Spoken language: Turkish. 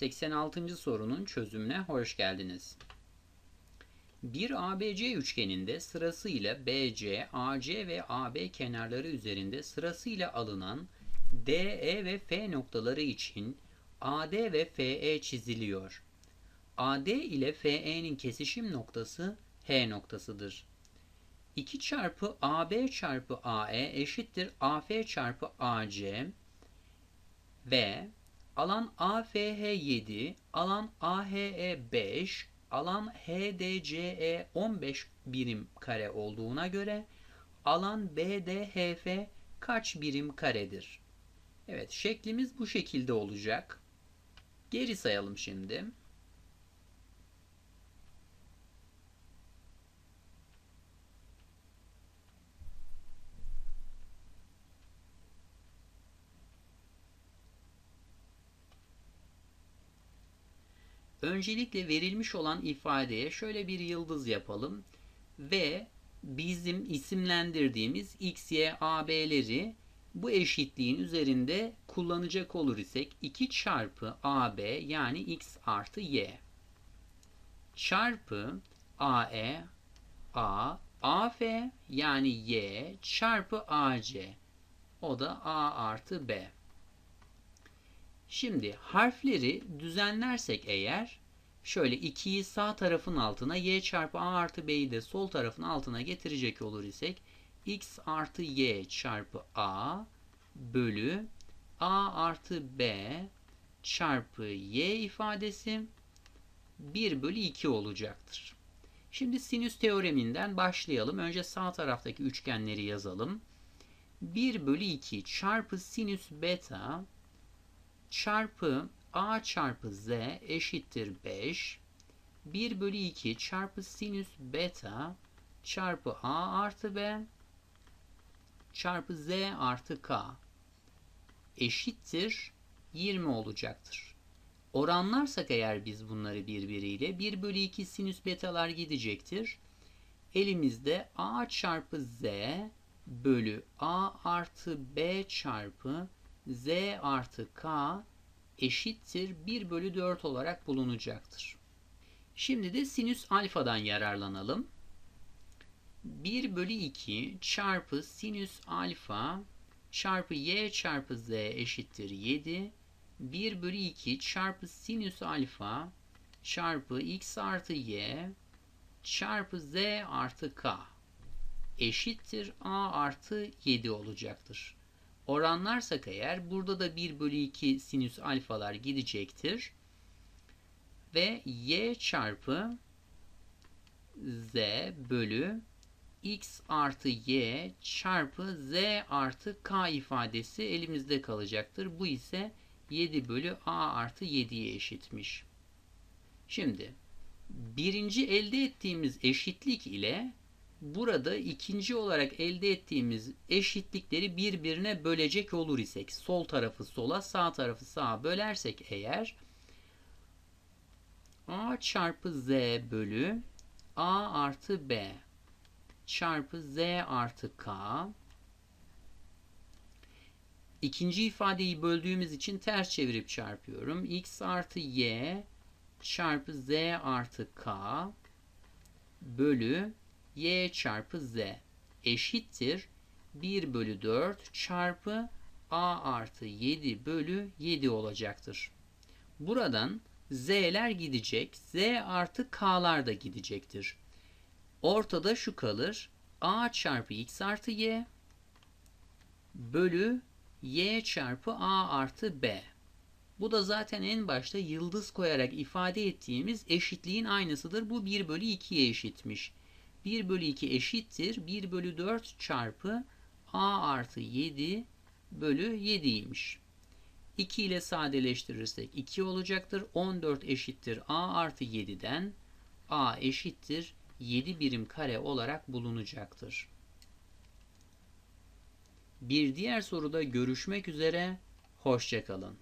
86. sorunun çözümüne hoş geldiniz. Bir ABC üçgeninde sırasıyla BC, AC ve AB kenarları üzerinde sırasıyla alınan DE ve F noktaları için AD ve FE çiziliyor. AD ile FE'nin kesişim noktası H noktasıdır. 2 çarpı AB çarpı AE eşittir AF çarpı AC ve alan AFH 7, alan AHE 5, alan HDCE 15 birim kare olduğuna göre alan BDHF kaç birim karedir? Evet şeklimiz bu şekilde olacak. Geri sayalım şimdi. Öncelikle verilmiş olan ifadeye şöyle bir yıldız yapalım ve bizim isimlendirdiğimiz x, y, a, b'leri bu eşitliğin üzerinde kullanacak olur isek 2 çarpı ab yani x artı y çarpı ae a af yani y çarpı ac o da a artı b. Şimdi harfleri düzenlersek eğer şöyle 2'yi sağ tarafın altına y çarpı a artı b'yi de sol tarafın altına getirecek olur isek x artı y çarpı a bölü a artı b çarpı y ifadesi 1 bölü 2 olacaktır. Şimdi sinüs teoreminden başlayalım. Önce sağ taraftaki üçgenleri yazalım. 1 bölü 2 çarpı sinüs beta çarpı a çarpı z eşittir 5. 1 bölü 2 çarpı sinüs beta çarpı a artı b çarpı z artı k eşittir 20 olacaktır. Oranlarsak eğer biz bunları birbiriyle 1 bölü 2 sinüs betalar gidecektir. Elimizde a çarpı z bölü a artı b çarpı z artı k eşittir 1 bölü 4 olarak bulunacaktır. Şimdi de sinüs alfadan yararlanalım. 1 bölü 2 çarpı sinüs alfa çarpı y çarpı z eşittir 7. 1 bölü 2 çarpı sinüs alfa çarpı x artı y çarpı z artı k eşittir a artı 7 olacaktır. Oranlarsak eğer burada da 1 bölü 2 sinüs alfalar gidecektir. Ve y çarpı z bölü x artı y çarpı z artı k ifadesi elimizde kalacaktır. Bu ise 7 bölü a artı 7'ye eşitmiş. Şimdi birinci elde ettiğimiz eşitlik ile burada ikinci olarak elde ettiğimiz eşitlikleri birbirine bölecek olur isek sol tarafı sola sağ tarafı sağa bölersek eğer a çarpı z bölü a artı b çarpı z artı k ikinci ifadeyi böldüğümüz için ters çevirip çarpıyorum. x artı y çarpı z artı k bölü y çarpı z eşittir 1 bölü 4 çarpı a artı 7 bölü 7 olacaktır. Buradan z'ler gidecek. z artı k'lar da gidecektir. Ortada şu kalır. a çarpı x artı y bölü y çarpı a artı b. Bu da zaten en başta yıldız koyarak ifade ettiğimiz eşitliğin aynısıdır. Bu 1 bölü 2'ye eşitmiş. 1 bölü 2 eşittir. 1 bölü 4 çarpı a artı 7 bölü 7'ymiş. 2 ile sadeleştirirsek 2 olacaktır. 14 eşittir a artı 7'den a eşittir 7 birim kare olarak bulunacaktır. Bir diğer soruda görüşmek üzere. Hoşçakalın.